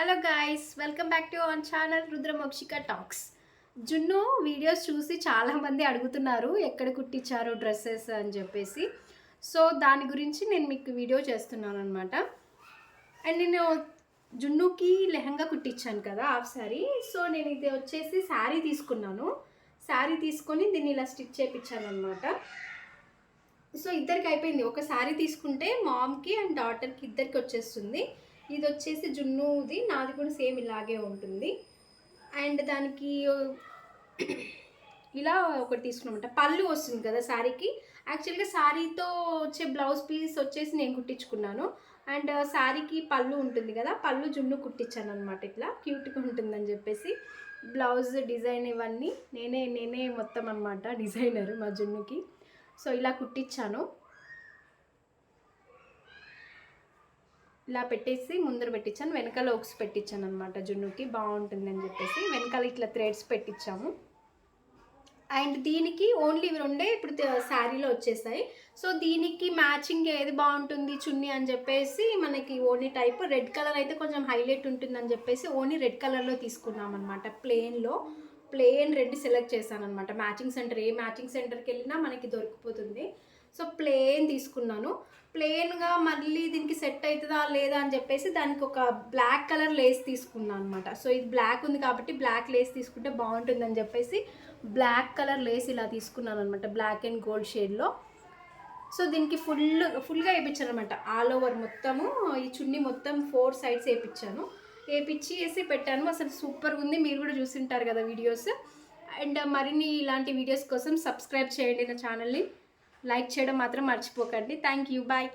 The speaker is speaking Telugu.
Hello guys welcome back to our channel Rudramokshika talks జున్ను వీడియోస్ చూసి చాలామంది అడుగుతున్నారు ఎక్కడ కుట్టించారు డ్రెస్సెస్ అని చెప్పేసి. సో దాని గురించి నేను మీకు వీడియో చేస్తున్నాను అనమాట అండ్ నేను జున్నుకి లెహంగా కుట్టించాను కదా హాఫ్ శారీ సో నేను ఇది వచ్చేసి శారీ తీసుకున్నాను. శారీ తీసుకొని దీన్ని ఇలా స్టిచ్ చేయించాను అనమాట సో ఇద్దరికి అయిపోయింది. ఒక శారీ తీసుకుంటే మామ్కి అండ్ డాటర్కి ఇద్దరికి వచ్చేస్తుంది. ఇది వచ్చేసి జున్నుది నాది కూడా సేమ్ ఇలాగే ఉంటుంది. అండ్ దానికి ఇలా ఒకటి తీసుకున్నామంట. పళ్ళు వస్తుంది కదా శారీకి. యాక్చువల్గా శారీతో వచ్చే బ్లౌజ్ పీస్ వచ్చేసి నేను కుట్టించుకున్నాను. అండ్ శారీకి పళ్ళు ఉంటుంది కదా పళ్ళు జున్ను కుట్టించాను అనమాట ఇట్లా. క్యూట్గా ఉంటుందని చెప్పేసి బ్లౌజ్ డిజైన్ ఇవన్నీ నేనే నేనే మొత్తం అనమాట డిజైనర్ మా జున్నుకి. సో ఇలా కుట్టించాను. ఇలా పెట్టేసి ముందర పెట్టించాను వెనకాల ఓక్స్ పెట్టించాను అనమాట జున్నుకి బాగుంటుంది అని చెప్పేసి వెనకాల ఇట్లా థ్రెడ్స్ పెట్టించాము. అండ్ దీనికి ఓన్లీ ఇవి రెండే ఇప్పుడు శారీలో వచ్చేసాయి. సో దీనికి మ్యాచింగ్ ఏది బాగుంటుంది చున్నీ అని చెప్పేసి మనకి ఓన్లీ టైప్ రెడ్ కలర్ అయితే కొంచెం హైలైట్ ఉంటుందని చెప్పేసి ఓన్లీ రెడ్ కలర్లో తీసుకున్నాం అనమాట ప్లెయిన్లో ప్లెయిన్ రెడ్ సెలెక్ట్ చేశాను అనమాట మ్యాచింగ్ సెంటర్ ఏ మ్యాచింగ్ సెంటర్కి వెళ్ళినా మనకి దొరికిపోతుంది. సో ప్లెయిన్ తీసుకున్నాను. ప్లెయిన్గా మళ్ళీ దీనికి సెట్ అవుతుందా లేదా అని చెప్పేసి దానికి ఒక బ్లాక్ కలర్ లేస్ తీసుకున్నాను అనమాట సో ఇది బ్లాక్ ఉంది కాబట్టి బ్లాక్ లేస్ తీసుకుంటే బాగుంటుందని చెప్పేసి బ్లాక్ కలర్ లేస్ ఇలా తీసుకున్నాను అనమాట బ్లాక్ అండ్ గోల్డ్ షేడ్లో. సో దీనికి ఫుల్ ఫుల్గా వేయించాను అనమాట ఆల్ ఓవర్ మొత్తము ఈ చున్నీ మొత్తం ఫోర్ సైడ్స్ వేయించాను. వేపించి వేసి పెట్టాను. అసలు సూపర్గా ఉంది. మీరు కూడా చూసింటారు కదా వీడియోస్. అండ్ మరిన్ని ఇలాంటి వీడియోస్ కోసం సబ్స్క్రైబ్ చేయండి నా ఛానల్ని. లైక్ చేయడం మాత్రం మర్చిపోకండి. Thank you bye.